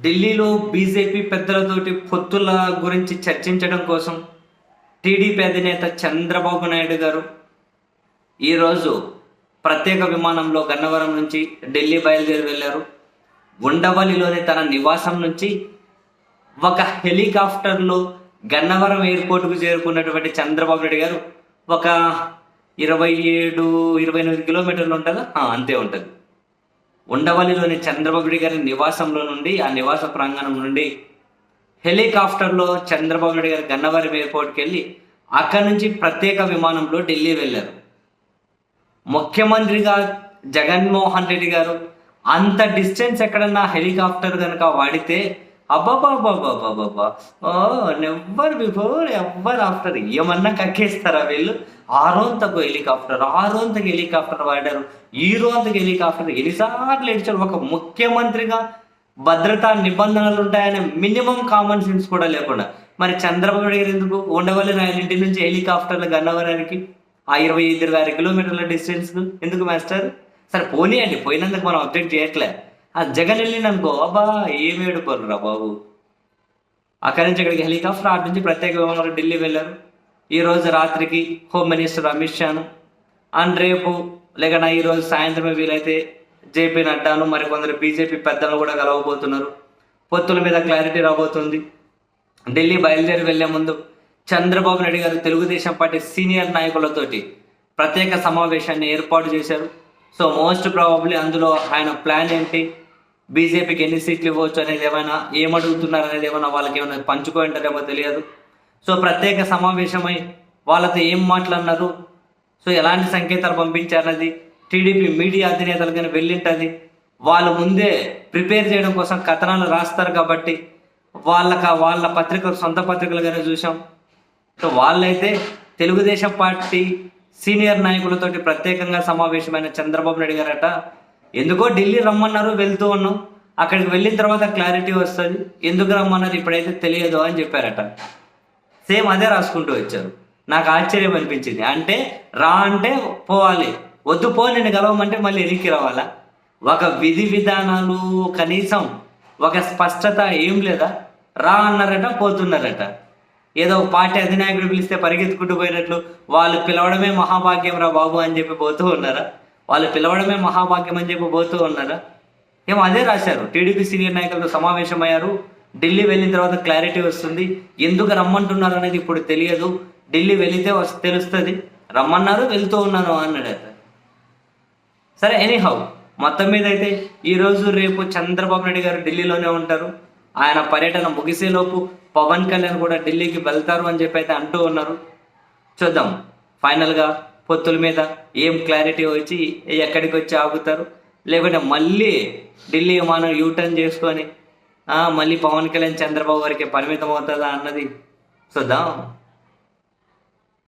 ఢిల్లీలో బీజేపీ పెద్దలతోటి పొత్తుల గురించి చర్చించడం కోసం టీడీపీ అధినేత చంద్రబాబు నాయుడు గారు ఈరోజు ప్రత్యేక విమానంలో గన్నవరం నుంచి ఢిల్లీ బయలుదేరి వెళ్ళారు. ఉండవల్లిలోని తన నివాసం నుంచి ఒక హెలికాప్టర్లో గన్నవరం ఎయిర్పోర్ట్కు చేరుకున్నటువంటి చంద్రబాబు నాయుడు గారు ఒక ఇరవై ఏడు ఇరవై ఎనిమిది కిలోమీటర్లు ఉంటుందా? అంతే ఉంటుంది. ఉండవల్లిలోని చంద్రబాబు గారి నివాసంలో నుండి ఆ నివాస ప్రాంగణం నుండి హెలికాప్టర్లో చంద్రబాబు నాయుడు గారు గన్నవరం ఎయిర్పోర్ట్కి వెళ్ళి అక్కడి నుంచి ప్రత్యేక విమానంలో ఢిల్లీ వెళ్ళారు. ముఖ్యమంత్రిగా జగన్మోహన్ రెడ్డి గారు అంత డిస్టెన్స్ ఎక్కడన్నా హెలికాప్టర్ కనుక వాడితే అబ్బాబాబాబాబాబా oh never before ever after ఏమన్నా కక్కేస్తారా వీళ్ళు? ఆ రోజంతకు హెలికాప్టర్ ఆ రోజంతకు హెలికాప్టర్ వాడారు. ఈ రోజంతకు హెలికాప్టర్ ఎన్నిసార్లు ఏడ్చారు. ఒక ముఖ్యమంత్రిగా భద్రతా నిబంధనలు ఉంటాయనే మినిమం కామన్ సెన్స్ కూడా లేకుండా. మరి చంద్రబాబు గారు ఎందుకు ఉండవల్లి రాయల ఇంటి నుంచి హెలికాప్టర్లు గన్నవరానికి? ఆ ఇరవై ఐదు ఇరవై ఆరు కిలోమీటర్ల డిస్టెన్స్ ఎందుకు మాస్టర్? సరే పోనీయండి. పోయినందుకు మనం అబ్జెక్ట్ చేయట్లే. ఆ జగన్ వెళ్ళింది అబ్బా ఏమి ఏడుకోరురా బాబు. అక్కడి నుంచి ఇక్కడికి హెలికాప్టర్ అటు నుంచి ప్రత్యేక విమానంలో ఢిల్లీ వెళ్ళారు. ఈ రోజు రాత్రికి home minister Amit Shanu. And రేపు లేక ఈ రోజు సాయంత్రమే వీలైతే జేపీ నడ్డాను మరికొందరు బీజేపీ పెద్దలు కూడా కలవబోతున్నారు. పొత్తుల మీద క్లారిటీ రాబోతుంది. ఢిల్లీ బయలుదేరి వెళ్ళే ముందు చంద్రబాబు నాయుడు గారు తెలుగుదేశం పార్టీ సీనియర్ నాయకులతోటి ప్రత్యేక సమావేశాన్ని ఏర్పాటు చేశారు. సో మోస్ట్ ప్రాబబ్లీ అందులో ఆయన ప్లాన్ ఏంటి? బీజేపీకి ఎన్ని సీట్లు ఇవ్వచ్చు అనేది ఏమైనా ఏమడుగుతున్నారు అనేది ఏమైనా వాళ్ళకి ఏమైనా పంచుకుంటారేమో తెలియదు. సో ప్రత్యేక సమావేశమై వాళ్ళతో ఏం మాట్లాడినారు? సో ఎలాంటి సంకేతాలు పంపించారన్నది టీడీపీ మీడియా అధినేతలు కానీ వెళ్ళింటుంది. వాళ్ళు ముందే ప్రిపేర్ చేయడం కోసం కథనాలు రాస్తారు కాబట్టి వాళ్ళక వాళ్ళ పత్రికలు సొంత పత్రికలుగానే చూసాం సో వాళ్ళైతే తెలుగుదేశం పార్టీ సీనియర్ నాయకులతోటి ప్రత్యేకంగా సమావేశమైన చంద్రబాబు నాయుడు గారట. ఎందుకో ఢిల్లీ రమ్మన్నారు వెళ్తూ ఉన్నాం. అక్కడికి వెళ్ళిన తర్వాత క్లారిటీ వస్తుంది. ఎందుకు రమ్మన్నారు ఇప్పుడైతే తెలియదు అని చెప్పారట. సేమ్ అదే రాసుకుంటూ వచ్చారు. నాకు ఆశ్చర్యం అనిపించింది. అంటే రా అంటే పోవాలి. వద్దు పో నేను గెలవమంటే మళ్ళీ ఎనికి రావాలా? ఒక విధి విధానాలు కనీసం ఒక స్పష్టత ఏం లేదా? రా అన్నారట పోతున్నారట. ఏదో పార్టీ అధినాయకుడు పిలిస్తే పరిగెత్తుకుంటూ పోయినట్లు వాళ్ళు పిలవడమే మహాభాగ్యం రా బాబు అని చెప్పి పోతూ ఉన్నారా? వాళ్ళు పిలవడమే మహాభాగ్యం అని చెప్పి పోతూ ఉన్నారా? ఏమో అదే రాశారు. టీడీపీ సీనియర్ నాయకులతో సమావేశమయ్యారు. ఢిల్లీ వెళ్ళిన తర్వాత క్లారిటీ వస్తుంది. ఎందుకు రమ్మంటున్నారు అనేది ఇప్పుడు తెలియదు. ఢిల్లీ వెళితే తెలుస్తుంది. రమ్మన్నారు వెళ్తూ ఉన్నాను అన్నాడు అయితే సరే ఎనీహౌ మొత్తం మీద అయితే ఈరోజు రేపు చంద్రబాబు నాయుడు గారు ఢిల్లీలోనే ఉంటారు. ఆయన పర్యటన ముగిసేలోపు పవన్ కళ్యాణ్ కూడా ఢిల్లీకి వెళ్తారు అని చెప్పి అయితే అంటూ ఉన్నారు. చూద్దాం. ఫైనల్గా పొత్తుల మీద ఏం క్లారిటీ వచ్చి ఎక్కడికి వచ్చి ఆగుతారు? లేకుంటే మళ్ళీ ఢిల్లీ విమానం యూటర్న్ చేసుకొని మళ్ళీ పవన్ కళ్యాణ్ చంద్రబాబు గారికి పరిమితం అవుతుందా అన్నది చూద్దాం.